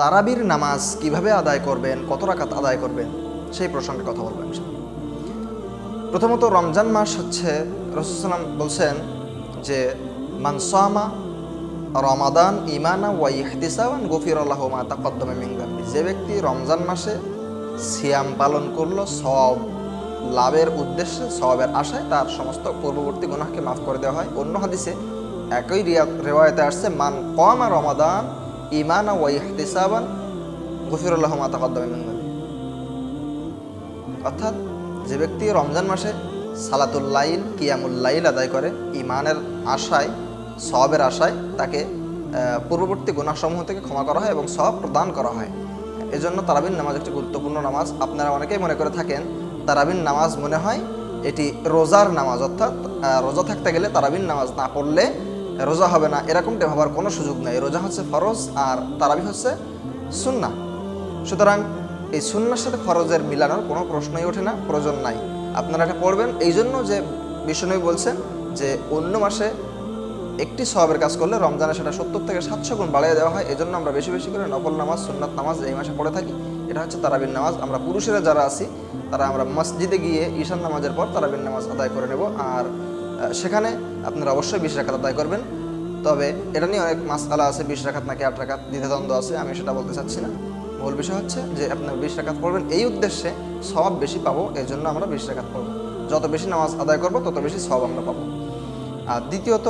তারাবির নামাজ কীভাবে আদায় করবেন, কত রাকাত আদায় করবেন, সেই প্রসঙ্গে কথা বলবেন প্রথমত রমজান মাস হচ্ছে রসুলাম বলছেন যে মানসামা রমাদান ইমানা ওয়া ইহতিসাবান গফির আল্লাহ মা তাকদ্দমে মিঙ্গাম্বি যে ব্যক্তি রমজান মাসে সিয়াম পালন করল সব লাভের উদ্দেশ্যে সবের আশায় তার সমস্ত পূর্ববর্তী গুনাহকে মাফ করে দেওয়া হয়। অন্য হাদিসে একই রেওয়ায়তে আসছে, মান কমা রমাদান ইমানা ওয়া ইহতিসাবান গফির আল্লাহ মা তাকদ্দমে মিঙ্গাম্বি অর্থাৎ যে ব্যক্তি রমজান মাসে সালাতুল্লাইল কিয়ামুল্লাইল আদায় করে ইমানের আশায় সবের আশায় তাকে পূর্ববর্তী গুণাসমূহ থেকে ক্ষমা করা হয় এবং সব প্রদান করা হয়। এজন্য তারাবিন নামাজ একটি গুরুত্বপূর্ণ নামাজ। আপনারা অনেকেই মনে করে থাকেন, তারাবিন নামাজ মনে হয় এটি রোজার নামাজ, অর্থাৎ রোজা থাকতে গেলে তারাবিন নামাজ না পড়লে রোজা হবে না, এরকমটা ভাবার কোনো সুযোগ নেই। রোজা হচ্ছে ফরজ আর তারাবি হচ্ছে সুন্না সুতরাং এই সুন্নার সাথে ফরজের মিলানোর কোনো প্রশ্নই ওঠে না, প্রয়োজন নাই। আপনারা এটা পড়বেন এই জন্য যে বিষ্ণু বলছেন যে অন্য মাসে একটি সবের কাজ করলে রমজানে সেটা সত্তর থেকে সাতশো গুণ বাড়িয়ে দেওয়া হয় এই জন্য আমরা বেশি বেশি করে নফল নামাজ, সুন্নাত নামাজ এই মাসে পড়ে থাকি। এটা হচ্ছে তারাবিন নামাজ। আমরা পুরুষেরা যারা আছি, তারা আমরা মসজিদে গিয়ে ঈশান নামাজের পর তারাবিন নামাজ আদায় করে নেব। আর সেখানে আপনারা অবশ্যই বিশ রাখাত আদায় করবেন। তবে এটা নিয়ে অনেক মাসালা আছে, বিশ রাখাত নাকি আট রাখাত দ্বিধাদ্বন্দ্ব আছে, আমি সেটা বলতে চাচ্ছি না। মূল বিষয় হচ্ছে যে আপনার বিশ রাখাত পড়বেন, এই উদ্দেশ্যে সব বেশি পাবো এই জন্য আমরা বিশ রাখাত পড়ব। যত বেশি নামাজ আদায় করব, তত বেশি সব আমরা পাবো। আর দ্বিতীয়ত,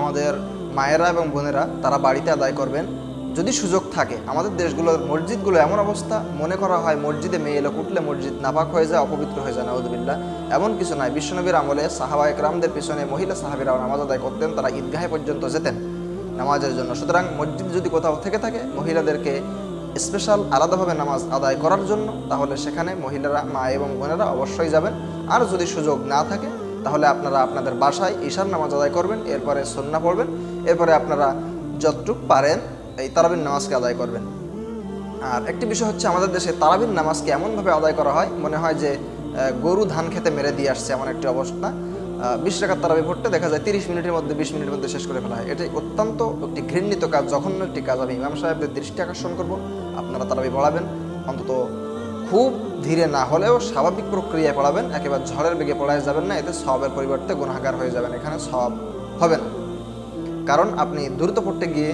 আমাদের মায়েরা এবং বোনেরা, তারা বাড়িতে আদায় করবেন। যদি সুযোগ থাকে, আমাদের দেশগুলোর মসজিদগুলো এমন অবস্থা, মনে করা হয় মসজিদে মেয়ে এলো উঠলে মসজিদ নাপাক হয়ে যায়, অপবিত্র হয়ে যায় নাউদুবিল্লাহ এমন কিছু নাই। বিশ্বনবীর আমলে সাহাবা একরামদের পিছনে মহিলা সাহাবিরাও নামাজ আদায় করতেন, তারা ঈদগাহে পর্যন্ত যেতেন নামাজের জন্য। সুতরাং মসজিদ যদি কোথাও থেকে থাকে, মহিলাদেরকে স্পেশাল আলাদাভাবে নামাজ আদায় করার জন্য, তাহলে সেখানে মহিলারা, মা এবং বোনেরা অবশ্যই যাবেন। আর যদি সুযোগ না থাকে, তাহলে আপনারা আপনাদের বাসায় ঈশার নামাজ আদায় করবেন, এরপরে সন্না পড়বেন, এরপরে আপনারা যতটুক পারেন এই তারাবিন নামাজকে আদায় করবেন। আর একটি বিষয় হচ্ছে আমাদের দেশে তারাবিন নামাজকে এমনভাবে আদায় করা হয়, মনে হয় যে গরু ধান খেতে মেরে দিয়ে আসছে এমন একটি অবস্থা। বিশ টাকার তারাবি পড়তে দেখা যায় তিরিশ মিনিটের মধ্যে, বিশ মিনিটের মধ্যে শেষ করে ফেলা হয়। এটাই অত্যন্ত একটি ঘৃণিত কাজ, জঘন্য একটি কাজ। আমি ইমাম সাহেবদের দৃষ্টি আকর্ষণ করব। আপনারা তারাবি পড়াবেন। অন্তত খুব ধীরে না হলেও স্বাভাবিক প্রক্রিয়ায় পড়াবেন। একেবারে ঝড়ের বেগে পড়ায় যাবেন না। এতে সবের পরিবর্তে গুণাগার হয়ে যাবেন। এখানে সব হবে না। কারণ আপনি দ্রুত পড়তে গিয়ে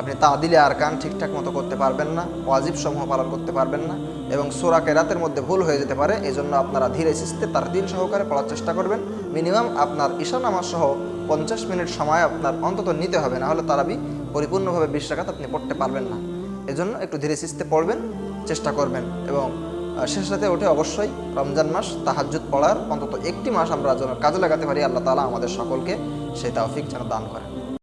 আপনি তা দিলে আর কান ঠিকঠাক মতো করতে পারবেন না, ওয়াজিব সমূহ পালন করতে পারবেন না এবং সোরা কেরাতের মধ্যে ভুল হয়ে যেতে পারে এই জন্য আপনারা ধীরে সিস্তে তার দিন সহকারে পড়ার চেষ্টা করবেন। মিনিমাম আপনার ঈশা নামাজ সহ পঞ্চাশ মিনিট সময় আপনার অন্তত নিতে হবে, না হলে তারাবি পরিপূর্ণভাবে বিশ আপনি পড়তে পারবেন না। এজন্য একটু ধীরে সিস্তে পড়বেন, চেষ্টা করবেন এবং শেষ রাতে উঠে অবশ্যই রমজান মাস তাহাজ্জুদ পড়ার অন্তত একটি মাস আমরা যেন কাজে লাগাতে পারি, আল্লাহ তালা আমাদের সকলকে সেই তাওফিক যেন দান করেন।